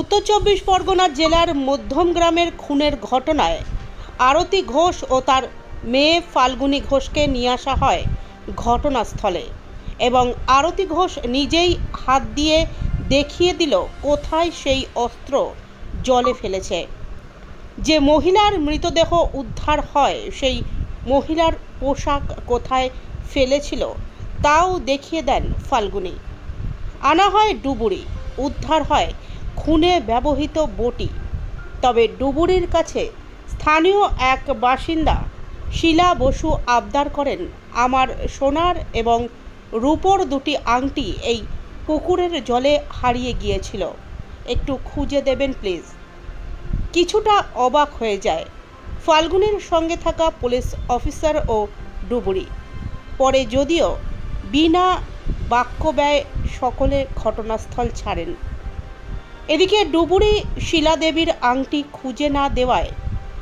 উত্তর চব্বিশ পরগনা জেলার মধ্যম গ্রামের খুনের ঘটনায় আরতি ঘোষ ও তার মেয়ে ফাল্গুনী ঘোষকে নিয়ে আসা হয় ঘটনাস্থলে এবং আরতি ঘোষ নিজেই হাত দিয়ে দেখিয়ে দিল কোথায় সেই অস্ত্র জলে ফেলেছে। যে মহিলার মৃতদেহ উদ্ধার হয়, সেই মহিলার পোশাক কোথায় ফেলেছিল তাও দেখিয়ে দেন ফাল্গুনি। আনা হয় ডুবুরি, উদ্ধার হয় খুনে ব্যবহৃত বটি। তবে ডুবুরির কাছে স্থানীয় এক বাসিন্দা শিলা বসু আবদার করেন, আমার সোনার এবং রূপোর দুটি আংটি এই পুকুরের জলে হারিয়ে গিয়েছিল। একটু খুঁজে দেবেন, প্লিজ। কিছুটা অবাক হয়ে যায়। ফাল্গুনের সঙ্গে থাকা পুলিশ অফিসার ও ডুবুরি। পরে যদিও বিনা বাক্য ব্যয় সকলে ঘটনাস্থল ছাড়েন। এদিকে ডুবুরি শিলাদেবীর আংটি খুঁজে না দেওয়ায়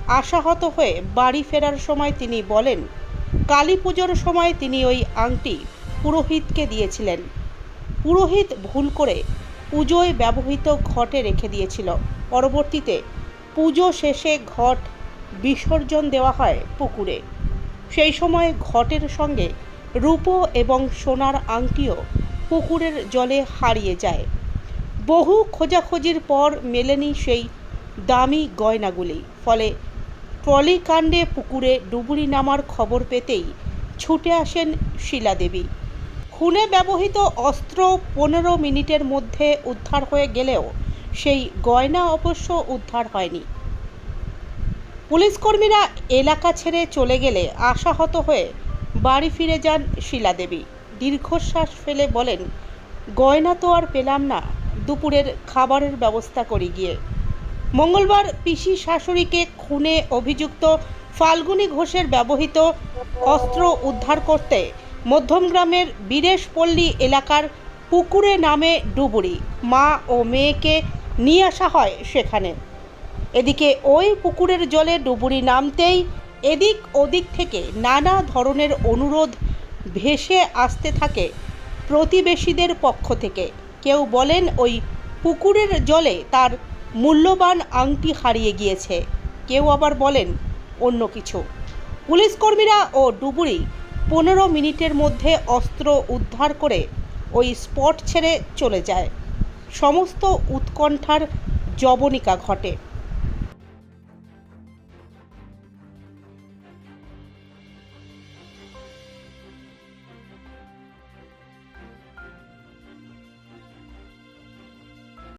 আশাহত হয়ে বাড়ি ফেরার সময় তিনি বলেন, কালী পুজোর সময় তিনি ওই আংটি পুরোহিতকে দিয়েছিলেন। পুরোহিত ভুল করে পুজোয় ব্যবহৃত ঘটে রেখে দিয়েছিল। পরবর্তীতে পুজো শেষে ঘট বিসর্জন দেওয়া হয় পুকুরে। সেই সময় ঘটের সঙ্গে রূপো এবং সোনার আংটিও পুকুরের জলে হারিয়ে যায়। বহু খোঁজাখুঁজির পর মেলেনি সেই দামি গয়নাগুলি। ফলে ট্রলিকাণ্ডে পুকুরে ডুবুরি নামার খবর পেতেই ছুটে আসেন শিলাদেবী। খুনে ব্যবহৃত অস্ত্র পনেরো মিনিটের মধ্যে উদ্ধার হয়ে গেলেও সেই গয়না অবশ্য উদ্ধার হয়নি। পুলিশকর্মীরা এলাকা ছেড়ে চলে গেলে আশাহত হয়ে বাড়ি ফিরে যান শিলাদেবী। দীর্ঘশ্বাস ফেলে বলেন, গয়না তো আর পেলাম না। দুপুরের খাবারের ব্যবস্থা করে গিয়ে। মঙ্গলবার পিসি শাশুড়িকে খুনে অভিযুক্ত ফাল্গুনী ঘোষের ব্যবহৃত অস্ত্র উদ্ধার করতে মধ্যমগ্রামের বীরেশপল্লী এলাকার পুকুরে নামে ডুবুরি। মা ও মেয়েকে নিয়ে আসা হয় সেখানে। এদিকে ওই পুকুরের জলে ডুবুরি নামতেই এদিক ওদিক থেকে নানা ধরনের অনুরোধ ভেসে আসতে থাকে প্রতিবেশীদের পক্ষ থেকে। কেউ বলেন ওই পুকুরের জলে তার মূল্যবান আংটি হারিয়ে গিয়েছে। কেউ আবার বলেন অন্য কিছু। পুলিশকর্মীরা ও ডুবুরি পনেরো মিনিটের মধ্যে অস্ত্র উদ্ধার করে ওই স্পট ছেড়ে চলে যায়। সমস্ত উৎকণ্ঠার জবনিকা ঘটে।